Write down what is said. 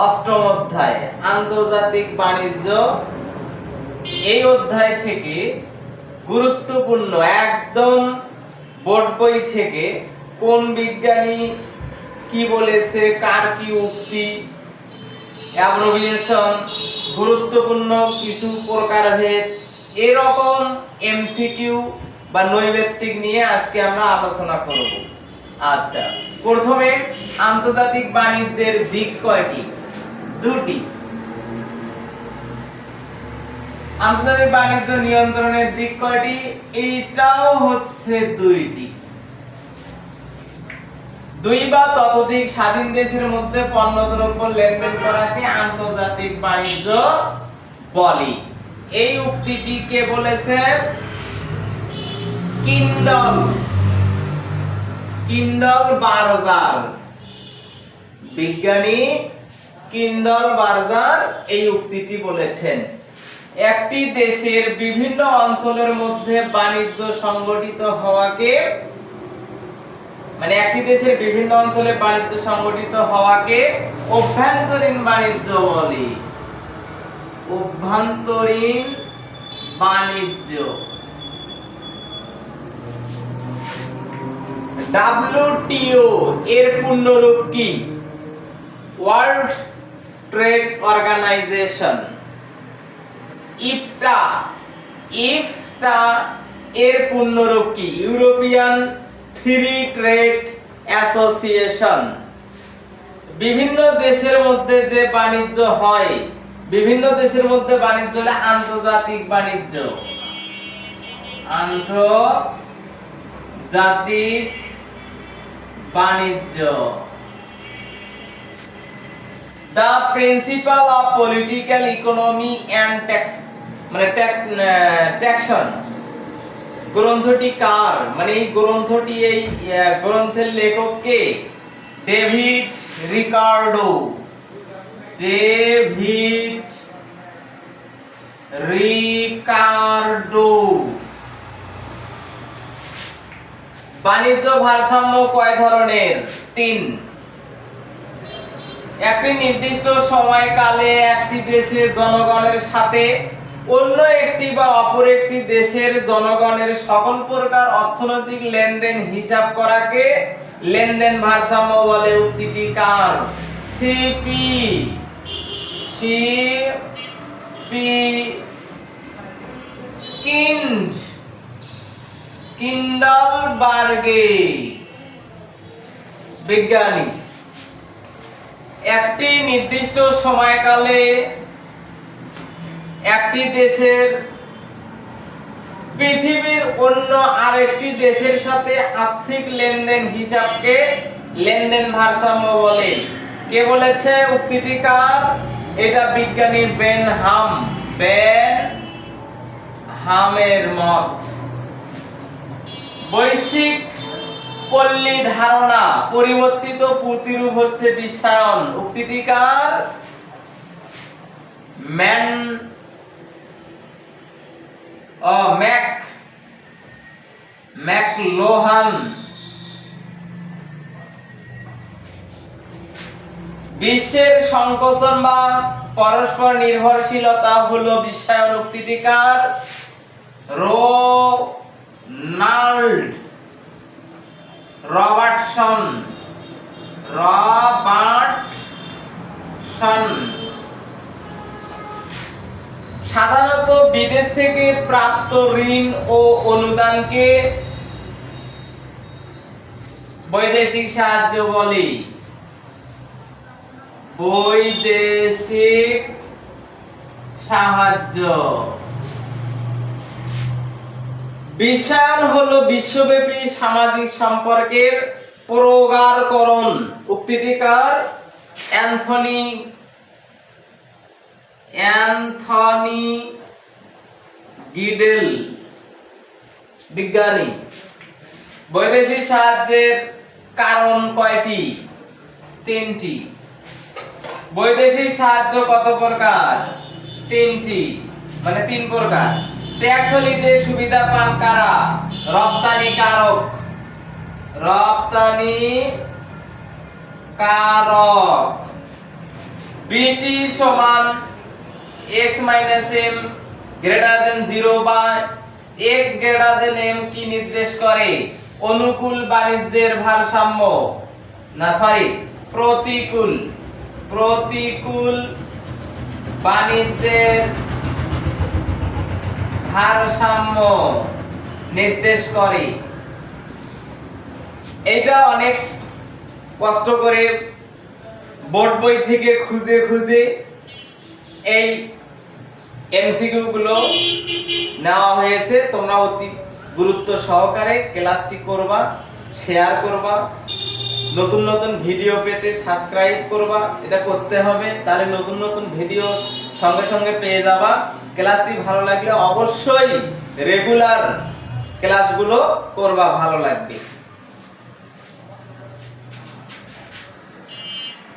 অষ্টম অধ্যায়, আন্তর্জাতিক বাণিজ্য। এই অধ্যায় থেকে গুরুত্বপূর্ণ একদম বোর্ড বই থেকে কোন বিজ্ঞানী কি বলেছে, কার কি উক্তি, অ্যাব্রিভিয়েশন, গুরুত্বপূর্ণ কিছু প্রকারভেদ, এরকম এমসিকিউ বা নৈবেত্তিক নিয়ে আজকে আমরা আলোচনা করব। আচ্ছা প্রথমে আন্তর্জাতিক বাণিজ্যের দিক কয়টি? দুটি। আন্তর্জাতিক বাণিজ্য নিয়ন্ত্রণের দিক কয়টি? এইটাও হচ্ছে দুইটি। দুই বা ততোধিক স্বাধীন দেশের মধ্যে পণ্যদ্রব্য লেনদেন করাকে আন্তর্জাতিক বাণিজ্য বলে। এই উক্তিটি কে বলেছে? কিন্ডল। Kindleberger. বিজ্ঞানী কিন্ডল বারজার এই উক্তিটি বলেছেন। একটি দেশের বিভিন্ন অঞ্চলের মধ্যে বাণিজ্য সংগঠিত হওয়াকে মানে একটি দেশের বিভিন্ন অঞ্চলে বাণিজ্য সংগঠিত হওয়াকে অভ্যন্তরীণ বাণিজ্য বলে। অভ্যন্তরীণ বাণিজ্য। ডাব্লিউটিও এর পূর্ণরূপ কি? World Trade Organization. EFTA EFTA এর পূর্ণরূপ কি? European Free Trade Association. বিভিন্ন দেশের মধ্যে যে বাণিজ্য হয়, বিভিন্ন দেশের মধ্যে বাণিজ্য হলে আন্তর্জাতিক বাণিজ্য। আন্তর্জাতিক বাণিজ্য। The principle of political economy and tax মানে ট্যাক্সন গ্রন্থটি কার? মানে এই গ্রন্থটি এই গ্রন্থের লেখক কে? David Ricardo. David Ricardo. বাণিজ্য ভারসাম্য কয় ধরনের? তিন। একটি নির্দিষ্ট সময়কালে একটি দেশের জনগণের সাথে, অন্য একটি বা অপর একটি দেশের জনগণের সকল প্রকার অর্থনৈতিক লেনদেন হিসাব করাকে লেনদেন ভারসাম্য বলে উক্তিটি কার? CP CP kind Kindleberger বিজ্ঞানী। একটি নির্দিষ্ট সময়কালে একটি দেশের পৃথিবীর অন্য আরেকটি দেশের সাথে আর্থিক লেনদেন হিসাবকে লেনদেন ভারসাম্য বলে। কে বলেছে উক্তিটি কার? এটা বিজ্ঞানী বেন হাম, বেন হামের মত। বৈশ্বিক পল্লী ধারণা, পরিবর্তিত প্রতিরূপ হচ্ছে বিশ্বায়ন। উক্তিটি কার? ম্যান ও ম্যাক, ম্যাকলোহান। বিশ্বের সংকোচন বা পরস্পর নির্ভরশীলতা হলো বিশ্বায়ন। উক্তিটি কার? Ronald Robertson. রবার্টসন। সাধারণত বিদেশ থেকে প্রাপ্ত ঋণ ও অনুদানকে বৈদেশিক সাহায্য বলে। বৈদেশিক সাহায্য। বিশ্বায়ন হলো বিশ্বব্যাপী সামাজিক সম্পর্কের প্রগাঢ়করণ। উক্তিটি কার অ্যান্থনি অ্যান্থনি গিডেল, বিজ্ঞানী। বৈদেশিক সাহায্যের কারণ কয়টি? তিনটি। বৈদেশিক সাহায্য কত প্রকার? তিনটি। মানে তিন প্রকার। ট্যাক্স হলিতে সুবিধা পান কারা? রপ্তানি কারক। রপ্তানি কারক। বিটি সমান x minus m greater than 0 বা x গ্রেটার দেন m কি নির্দেশ করে? অনুকূল বাণিজ্যের ভারসাম্য। না সরি প্রতিকূল। প্রতিকূল বাণিজ্যের ভারসাম্য নির্দেশ করে। এটা অনেক কষ্ট করে বোর্ড বই থেকে খুঁজে খুঁজে এই এমসিকিউ গুলো নেওয়া হয়েছে। তোমরা অতি গুরুত্ব সহকারে ক্লাসটি করবা শেয়ার করবা। নতুন নতুন ভিডিও পেতে সাবস্ক্রাইব করবা, এটা করতে হবে। তাহলে নতুন নতুন ভিডিও সঙ্গে সঙ্গে পেয়ে যাবা। ক্লাসটি ভালো লাগলে অবশ্যই রেগুলার ক্লাসগুলো করবা, ভালো লাগবে।